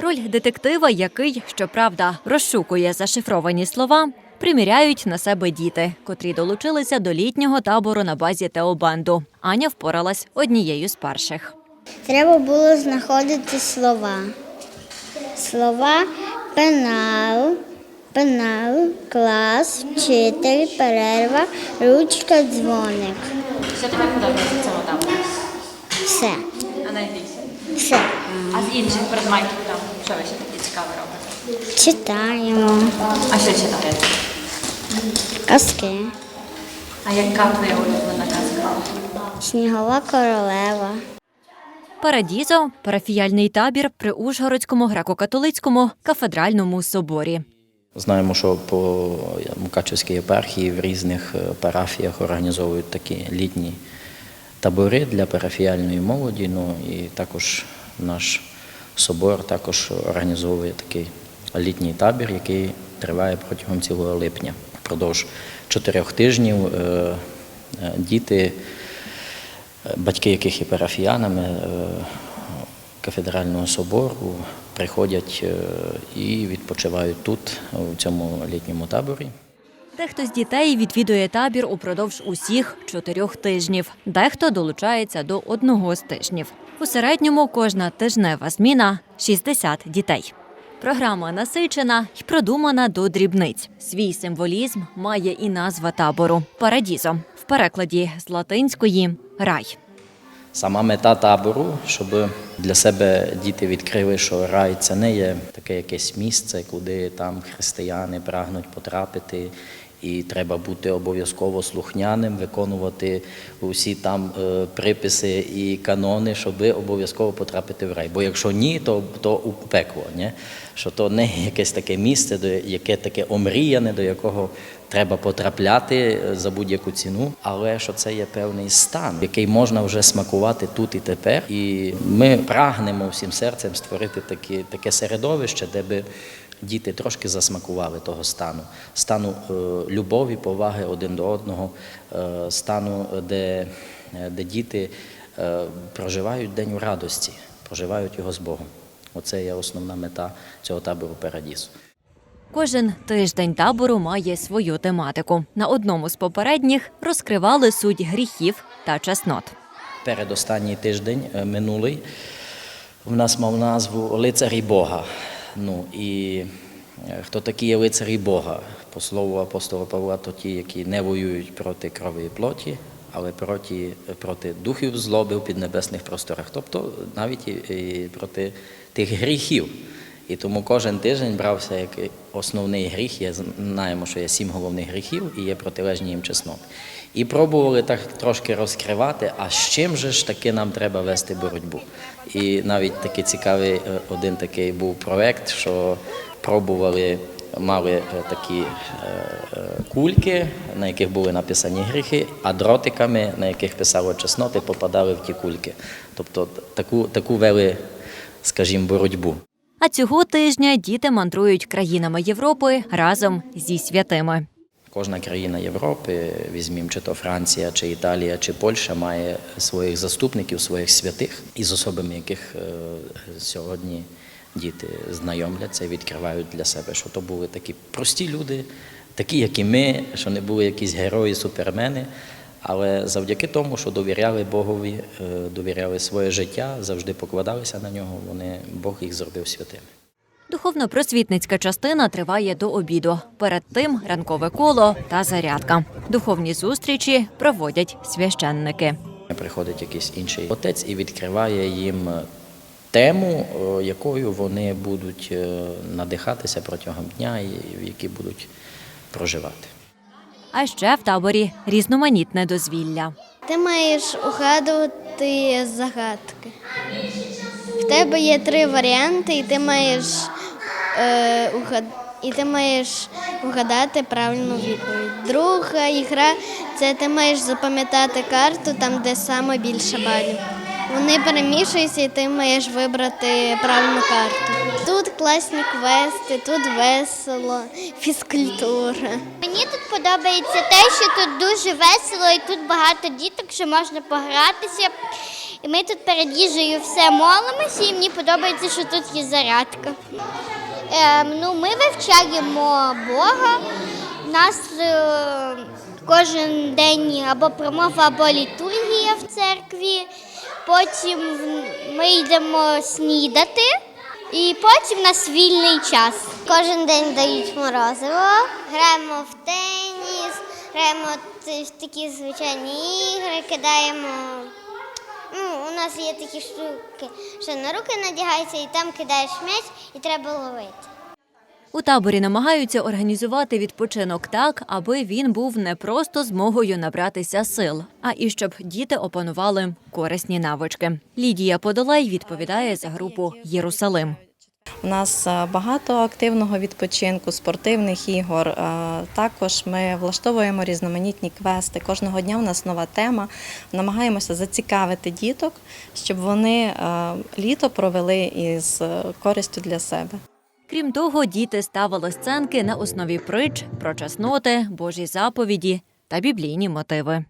Роль детектива, який, щоправда, розшукує зашифровані слова, приміряють на себе діти, котрі долучилися до літнього табору на базі Теобанду. Аня впоралась однією з перших. Треба було знаходити слова. Слова пенал, пенал, клас, вчитель, перерва, ручка, дзвоник. Що тобі подобається в цьому таборі? Все. А найбільше? Все. А з інших предметів там що ви ще такі цікаве робите? Читаємо. А що читаєте? Казки. А яка твоя улюблена казка? Снігова королева. Парадізо парафіяльний табір при Ужгородському греко-католицькому кафедральному соборі. Знаємо, що по Мукачевській єпархії в різних е, парафіях організовують такі літні табори для парафіяльної молоді. Ну і також наш собор також організовує такий літній табір, який триває протягом цілого липня. Впродовж чотирьох тижнів е, е, діти, е, батьки яких є парафіянами, кафедрального собору приходять і відпочивають тут, у цьому літньому таборі. Дехто з дітей відвідує табір упродовж усіх чотирьох тижнів. Дехто долучається до одного з тижнів. У середньому кожна тижнева зміна 60 дітей. Програма насичена й продумана до дрібниць. Свій символізм має і назва табору Парадізо в перекладі з латинської рай. Сама мета табору, щоб для себе діти відкрили, що рай це не є таке якесь місце, куди там християни прагнуть потрапити, і треба бути обов'язково слухняним, виконувати усі там е, приписи і канони, щоб обов'язково потрапити в рай. Бо якщо ні, то, то у пекло. Ні? Що то не якесь таке місце, до яке таке омріяне, до якого треба потрапляти е, за будь-яку ціну, але що це є певний стан, який можна вже смакувати тут і тепер. І ми прагнемо всім серцем створити такі, таке середовище, де би діти трошки засмакували того стану, стану е, любові, поваги один до одного, е, стану, де, е, де діти проживають день у радості, проживають його з Богом. Оце є основна мета цього табору Парадісу. Кожен тиждень табору має свою тематику. На одному з попередніх розкривали суть гріхів та чеснот. Передостанній тиждень минулий в нас мав назву Лицарі Бога. Ну і е, хто такі є лицарі Бога? По слову апостола Павла, то ті, які не воюють проти крові і плоті, але проти, проти духів злоби в піднебесних просторах, тобто навіть і, проти тих гріхів. І тому кожен тиждень брався як основний гріх. Є, знаємо, що є сім головних гріхів і є протилежні їм чесноти. І пробували так трошки розкривати, а з чим же ж таки нам треба вести боротьбу. І навіть такий цікавий е, один такий був проект, що пробували, мали е, такі е, кульки, на яких були написані гріхи, а дротиками, на яких писало чесноти, попадали в ті кульки. Тобто таку, таку вели, скажімо, боротьбу. А цього тижня діти мандрують країнами Європи разом зі святими. Кожна країна Європи, візьмімо, чи то Франція, чи Італія, чи Польща, має своїх заступників, своїх святих, із особами яких е, сьогодні діти знайомляться і відкривають для себе, що то були такі прості люди, такі, як і ми, що не були якісь герої, супермени. Але завдяки тому, що довіряли Богові, е, довіряли своє життя, завжди покладалися на нього, вони Бог їх зробив святими. Духовно-просвітницька частина триває до обіду. Перед тим ранкове коло та зарядка. Духовні зустрічі проводять священники. Приходить якийсь інший отець і відкриває їм тему, е, якою вони будуть е, надихатися протягом дня і в якій будуть проживати. А ще в таборі різноманітне дозвілля. Ти маєш угадувати загадки. В тебе є три варіанти, і ти маєш, е, угад... і ти маєш угадати правильну відповідь. Друга ігра це ти маєш запам'ятати карту там, де саме більше балів. Вони перемішуються, і ти маєш вибрати правильну карту. Тут класні квести, тут весело, фізкультура. Мені тут подобається те, що тут дуже весело і тут багато діток, що можна погратися. І ми тут перед їжею все молимося, і мені подобається, що тут є зарядка. Ем, ну, ми вивчаємо Бога. Нас е, кожен день або промова, або літургія в церкві. Потім ми йдемо снідати, і потім нас вільний час. Кожен день дають морозиво, граємо в теніс, граємо в такі звичайні ігри, кидаємо. Ну, у нас є такі штуки, що на руки надягається, і там кидаєш м'яч, і треба ловити. У таборі намагаються організувати відпочинок так, аби він був не просто змогою набратися сил, а і щоб діти опанували корисні навички. Лідія Подолей відповідає за групу Єрусалим. У нас е, багато активного відпочинку, спортивних ігор. Е, Також ми влаштовуємо різноманітні квести. Кожного дня у нас нова тема. Намагаємося зацікавити діток, щоб вони е, літо провели із користю для себе. Крім того, діти ставили сценки на основі притч про чесноти, Божі заповіді та біблійні мотиви.